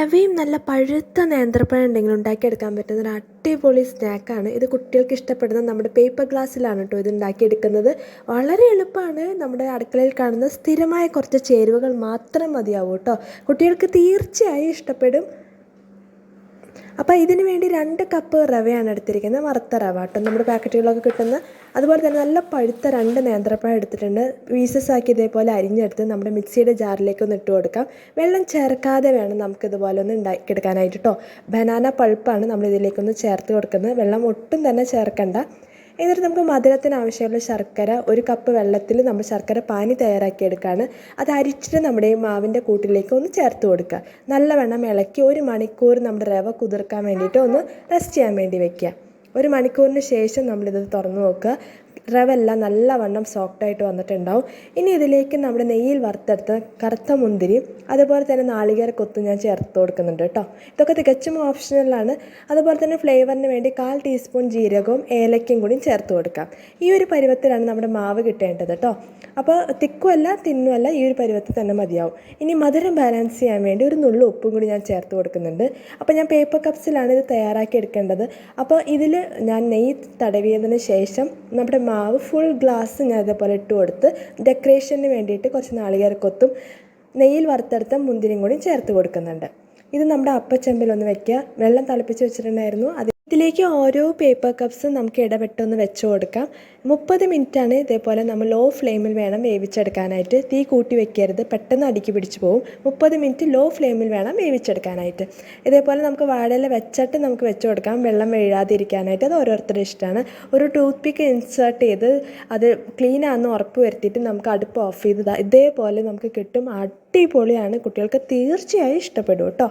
റവയും നല്ല പഴുത്ത നേന്ത്രപ്പഴം ഉണ്ടെങ്കിൽ ഉണ്ടാക്കിയെടുക്കാൻ പറ്റുന്ന ഒരു അടിപൊളി സ്നാക്കാണ്. ഇത് കുട്ടികൾക്ക് ഇഷ്ടപ്പെടുന്ന നമ്മുടെ പേപ്പർ ഗ്ലാസ്സിലാണ് കേട്ടോ ഇത് ഉണ്ടാക്കിയെടുക്കുന്നത്. വളരെ എളുപ്പമാണ് നമ്മുടെ അടുക്കളയിൽ കാണുന്ന സ്ഥിരമായ കുറച്ച് ചേരുവകൾ മാത്രം മതിയാവും കേട്ടോ കുട്ടികൾക്ക് തീർച്ചയായും ഇഷ്ടപ്പെടും. അപ്പോൾ ഇതിന് വേണ്ടി രണ്ട് കപ്പ് റവയാണ് എടുത്തിരിക്കുന്നത്. വറുത്ത റവ കേട്ടോ. നമ്മുടെ പാക്കറ്റുകളൊക്കെ കിട്ടുന്ന അതുപോലെ തന്നെ നല്ല പഴുത്ത രണ്ട് നേന്ത്രപ്പഴം എടുത്തിട്ടുണ്ട്. പീസസ് ആക്കി ഇതേപോലെ അരിഞ്ഞെടുത്ത് നമ്മുടെ മിക്സിയുടെ ജാറിലേക്ക് ഒന്ന് ഇട്ട് കൊടുക്കാം. വെള്ളം ചേർക്കാതെ വേണം നമുക്ക് ഇതുപോലെ ഒന്ന് ഉണ്ടാക്കിയെടുക്കാനായിട്ട് കേട്ടോ. ബനാന പൾപ്പാണ് നമ്മൾ ഇതിലേക്കൊന്ന് ചേർത്ത് കൊടുക്കുന്നത്. വെള്ളം ഒട്ടും തന്നെ ചേർക്കണ്ട. എന്നിട്ട് നമുക്ക് മധുരത്തിന് ആവശ്യമുള്ള ശർക്കര ഒരു കപ്പ് വെള്ളത്തിൽ നമ്മൾ ശർക്കര പാനി തയ്യാറാക്കി എടുക്കുകയാണ് അത് അരിച്ചിട്ട് നമ്മുടെ ഈ മാവിന്റെ കൂട്ടിലേക്ക് ഒന്ന് ചേർത്ത് കൊടുക്കുക. നല്ലവണ്ണം ഇളക്കി ഒരു മണിക്കൂർ നമ്മുടെ രവ കുതിർക്കാൻ വേണ്ടിയിട്ട് ഒന്ന് റെസ്റ്റ് ചെയ്യാൻ വേണ്ടി വെക്കുക. ഒരു മണിക്കൂറിന് ശേഷം നമ്മളിത് തുറന്ന് നോക്കുക. റവ എല്ലാം സോഫ്റ്റ് ആയിട്ട് വന്നിട്ടുണ്ടാവും. ഇനി ഇതിലേക്ക് നമ്മുടെ നെയ്യിൽ വറുത്തെടുത്ത കറുത്ത മുന്തിരി അതുപോലെ തന്നെ നാളികേര കൊത്തും ഞാൻ ചേർത്ത് കൊടുക്കുന്നുണ്ട് കേട്ടോ. ഇതൊക്കെ തികച്ചും ഓപ്ഷണലാണ് അതുപോലെ തന്നെ ഫ്ലേവറിന് വേണ്ടി കാൽ ടീസ്പൂൺ ജീരകവും ഏലക്കയും കൂടി ചേർത്ത് കൊടുക്കാം. ഈ ഒരു പരുവത്തിലാണ് നമ്മുടെ മാവ് കിട്ടേണ്ടത് കേട്ടോ. അപ്പോൾ തിക്കുമല്ല തിന്നുമല്ല ഈ ഒരു പരുവത്തിൽ തന്നെ മതിയാവും. ഇനി മധുരം ബാലൻസ് ചെയ്യാൻ വേണ്ടി ഒരു നുള്ളു ഉപ്പും കൂടി ഞാൻ ചേർത്ത് കൊടുക്കുന്നുണ്ട്. അപ്പോൾ ഞാൻ പേപ്പർ കപ്സിലാണ് ഇത് തയ്യാറാക്കി എടുക്കേണ്ടത്. അപ്പോൾ ഇതിൽ ഞാൻ നെയ്യ് തടവിയതിന് ശേഷം നമ്മുടെ മാവ് ഫുൾ ഗ്ലാസ് ഞാൻ ഇതേപോലെ ഇട്ട് കൊടുത്ത് ഡെക്കറേഷന് വേണ്ടിയിട്ട് കുറച്ച് നാളികേരക്കൊത്തും നെയ്യിൽ വറുത്തെടുത്ത മുന്തിരിയും കൂടി ചേർത്ത് കൊടുക്കുന്നുണ്ട്. ഇത് നമ്മുടെ അപ്പച്ചെമ്പിലൊന്ന് വെക്കുക. വെള്ളം തിളപ്പിച്ച് വെച്ചിട്ടുണ്ടായിരുന്നു. അത് ഇതിലേക്ക് ഓരോ പേപ്പർ കപ്സ് നമുക്ക് ഇടപെട്ടൊന്ന് വെച്ച് കൊടുക്കാം. മുപ്പത് മിനിറ്റാണ് ഇതേപോലെ നമ്മൾ ലോ ഫ്ലെയിമിൽ വേണം വേവിച്ചെടുക്കാനായിട്ട്. തീ കൂട്ടി വെക്കരുത്. പെട്ടെന്ന് അടുക്കി പിടിച്ച് പോകും മുപ്പത് മിനിറ്റ് ലോ ഫ്ലെയിമിൽ വേണം വേവിച്ചെടുക്കാനായിട്ട്. ഇതേപോലെ നമുക്ക് വാഴയില വെച്ചിട്ട് നമുക്ക് വെച്ച് കൊടുക്കാം. വെള്ളം വീഴാതിരിക്കാനായിട്ട് അത് ഓരോരുത്തരുടെ ഇഷ്ടമാണ്. ഒരു ടൂത്ത് പിക്ക് ഇൻസേർട്ട് ചെയ്ത് അത് ക്ലീൻ ആണെന്ന് ഉറപ്പ് വരുത്തിയിട്ട് നമുക്ക് അടുപ്പ് ഓഫ് ചെയ്ത് ഇതേപോലെ നമുക്ക് കിട്ടും. അടിപൊളിയാണ്. കുട്ടികൾക്ക് തീർച്ചയായും ഇഷ്ടപ്പെടും കേട്ടോ.